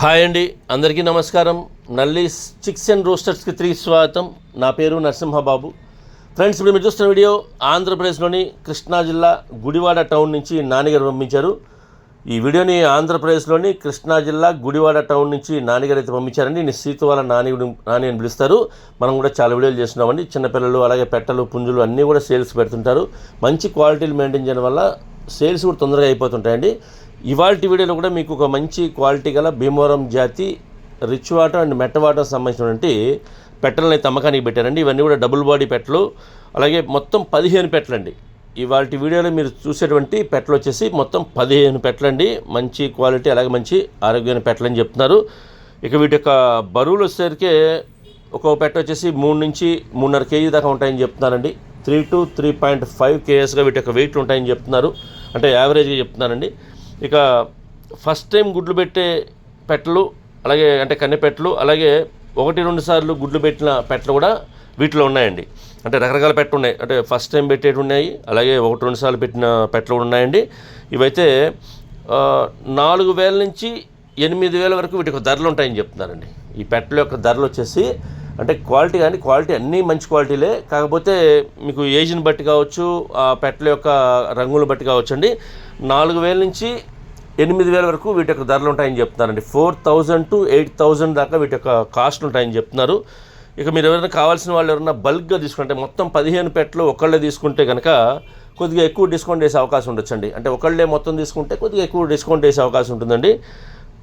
Hi అండి అందరికీ నమస్కారం. నల్లి చిక్స్ అండ్ రోస్టర్స్కి తిరిగి స్వాగతం. నా పేరు నరసింహబాబు. ఫ్రెండ్స్ ఇప్పుడు మీరు చూస్తున్న వీడియో ఆంధ్రప్రదేశ్లోని కృష్ణా జిల్లా గుడివాడ టౌన్ నుంచి నాన్నగారు పంపించారు. ఈ వీడియోని ఆంధ్రప్రదేశ్లోని కృష్ణా జిల్లా గుడివాడ టౌన్ నుంచి నాన్నగారు అయితే పంపించారండి. నేను సీతువాల నాని నాని అని పిలుస్తారు. మనం కూడా చాలా వీడియోలు చేస్తున్నామండి. చిన్నపిల్లలు అలాగే పెట్టలు పుంజులు అన్నీ కూడా సేల్స్ పెడుతుంటారు. మంచి క్వాలిటీలు మెయింటైన్ చేయడం వల్ల సేల్స్ కూడా తొందరగా అయిపోతుంటాయండి. ఇవాళ వీడియోలో కూడా మీకు ఒక మంచి క్వాలిటీ గల భీమవరం జాతి రిచ్ వాటర్ అండ్ మెట్ట వాటర్ సంబంధించినటువంటి పెట్టలను అయితే అమ్మకానికి పెట్టారండి. ఇవన్నీ కూడా డబుల్ బాడీ పెట్టలు అలాగే మొత్తం పదిహేను పెట్టలండి. ఇవాళ వీడియోలో మీరు చూసేటువంటి పెట్టలు వచ్చేసి మొత్తం పదిహేను పెట్టలండి. మంచి క్వాలిటీ అలాగే మంచి ఆరోగ్యమైన పెట్టలని చెప్తున్నారు. ఇక వీటి యొక్క బరువులు వచ్చేసరికే ఒక్కొక్క పెట్ట వచ్చేసి మూడు నుంచి మూడున్నర కేజీ దాకా ఉంటాయని చెప్తున్నారండి. Three to three point five కేఎస్గా వీటి యొక్క వెయిట్లు ఉంటాయని చెప్తున్నారు. అంటే యావరేజ్గా చెప్తున్నారండి. ఇక ఫస్ట్ టైం గుడ్లు పెట్టే పెట్టలు అలాగే అంటే కన్నె పెట్టలు అలాగే ఒకటి రెండు సార్లు గుడ్లు పెట్టిన పెట్టలు కూడా వీటిలో ఉన్నాయండి. అంటే రకరకాల పెట్టలు ఉన్నాయి. అంటే ఫస్ట్ టైం పెట్టేవి ఉన్నాయి అలాగే ఒకటి రెండు సార్లు పెట్టిన పెట్టలు కూడా ఉన్నాయండి. ఇవైతే నాలుగు వేల నుంచి ఎనిమిది వేల వరకు వీటికి ధరలు ఉంటాయని చెప్తున్నారండి. ఈ పెట్టల యొక్క ధరలు వచ్చేసి అంటే క్వాలిటీ కానీ క్వాలిటీ అన్నీ మంచి క్వాలిటీలే. కాకపోతే మీకు ఏజ్ని బట్టి కావచ్చు ఆ పెట్టల యొక్క రంగులు బట్టి కావచ్చు అండి. నాలుగు వేల నుంచి ఎనిమిది వేల వరకు వీటి యొక్క ధరలు ఉంటాయని చెప్తున్నారండి. Four thousand to eight thousand దాకా వీటి యొక్క కాస్ట్ ఉంటాయని చెప్తున్నారు. ఇక మీరు ఎవరైనా కావాల్సిన వాళ్ళు ఎవరైనా బల్క్గా తీసుకుంటే మొత్తం పదిహేను పెట్టలు ఒకళ్ళే తీసుకుంటే కనుక కొద్దిగా ఎక్కువ డిస్కౌంట్ వేసే అవకాశం ఉండొచ్చండి. అంటే ఒకళ్ళే మొత్తం తీసుకుంటే కొద్దిగా ఎక్కువ డిస్కౌంట్ వేసే అవకాశం ఉంటుందండి.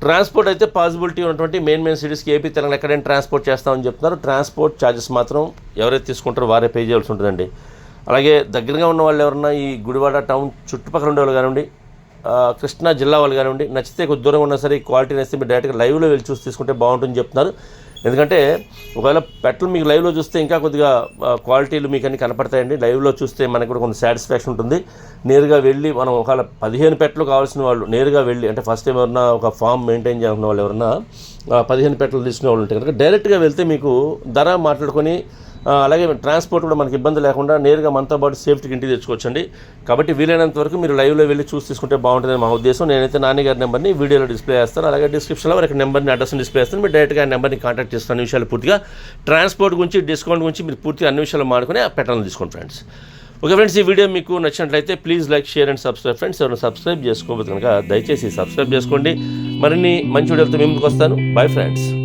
ట్రాన్స్పోర్ట్ అయితే పాసిబిలిటీ ఉన్నటువంటి మెయిన్ మెయిన్ సిటీస్కి ఏపీ తెలంగాణ ఎక్కడైనా ట్రాన్స్పోర్ట్ చేస్తామని చెప్తున్నారు. ట్రాన్స్పోర్ట్ ఛార్జెస్ మాత్రం ఎవరైతే తీసుకుంటారో వారే పే చేయాల్సి ఉంటుందండి. అలాగే దగ్గరగా ఉన్న వాళ్ళు ఎవరన్నా ఈ గుడివాడ టౌన్ చుట్టుపక్కల ఉండే వాళ్ళు కానివ్వండి కృష్ణా జిల్లా వాళ్ళు కానివ్వండి నచ్చితే కొద్ది దూరంగా ఉన్నా సరే ఈ క్వాలిటీ నచ్చితే మీరు డైరెక్ట్గా లైవ్లో వెళ్ళి చూసి తీసుకుంటే బాగుంటుందని చెప్తున్నారు. ఎందుకంటే ఒకవేళ పెట్రోల్ మీకు లైవ్లో చూస్తే ఇంకా కొద్దిగా క్వాలిటీలు మీకు అన్ని కనపడతాయండి. లైవ్లో చూస్తే మనకు కూడా కొంత సాటిస్ఫాక్షన్ ఉంటుంది. నేరుగా వెళ్ళి మనం ఒకవేళ పదిహేను పెట్లు కావాల్సిన వాళ్ళు నేరుగా వెళ్ళి అంటే ఫస్ట్ టైం ఎవరన్నా ఒక ఫామ్ మెయింటైన్ చేస్తున్న వాళ్ళు ఎవరన్నా పదిహేను పెట్లు తీసుకునే వాళ్ళు ఉంటాయి కనుక డైరెక్ట్గా వెళ్తే మీకు ధర మాట్లాడుకొని అలాగే ట్రాన్స్పోర్ట్ కూడా మనకి ఇబ్బంది లేకుండా నేరుగా మనతో పాటు సేఫ్టీకి ఇంటికి తెచ్చుకోవచ్చండి. కాబట్టి వీలైనంత వరకు మీరు లైవ్లో వెళ్ళి చూసి తీసుకుంటే బాగుంటుందని మా ఉద్దేశం. నేనైతే నాన్నగారి నెంబర్ని వీడియోలో డిస్ప్లే చేస్తాను. అలాగే డిస్క్రిప్షన్లో వారికి నెంబర్ని అడ్రస్ని డిస్ప్లే చేస్తాను. మీరు డైరెక్ట్గా ఆ నెంబర్ని కాంటాక్ట్ చేస్తాను అన్ని విషయాలు పూర్తిగా ట్రాన్స్పోర్ట్ గురించి డిస్కౌంట్ గురించి మీరు పూర్తిగా అన్ని విషయాలు మాడుకుని ఆ పెట్టాలని తీసుకోండి ఫ్రెండ్స్. ఓకే ఫ్రెండ్స్ ఈ వీడియో మీకు నచ్చినట్లయితే please like share and subscribe. Friends ఎవరైనా సబ్స్క్రైబ్ చేసుకోవద్దు కనుక దయచేసి సబ్స్క్రైబ్ చేసుకోండి. మరిన్ని మంచి వీడియోలతో మీ ముందుకు వస్తాను. Bye friends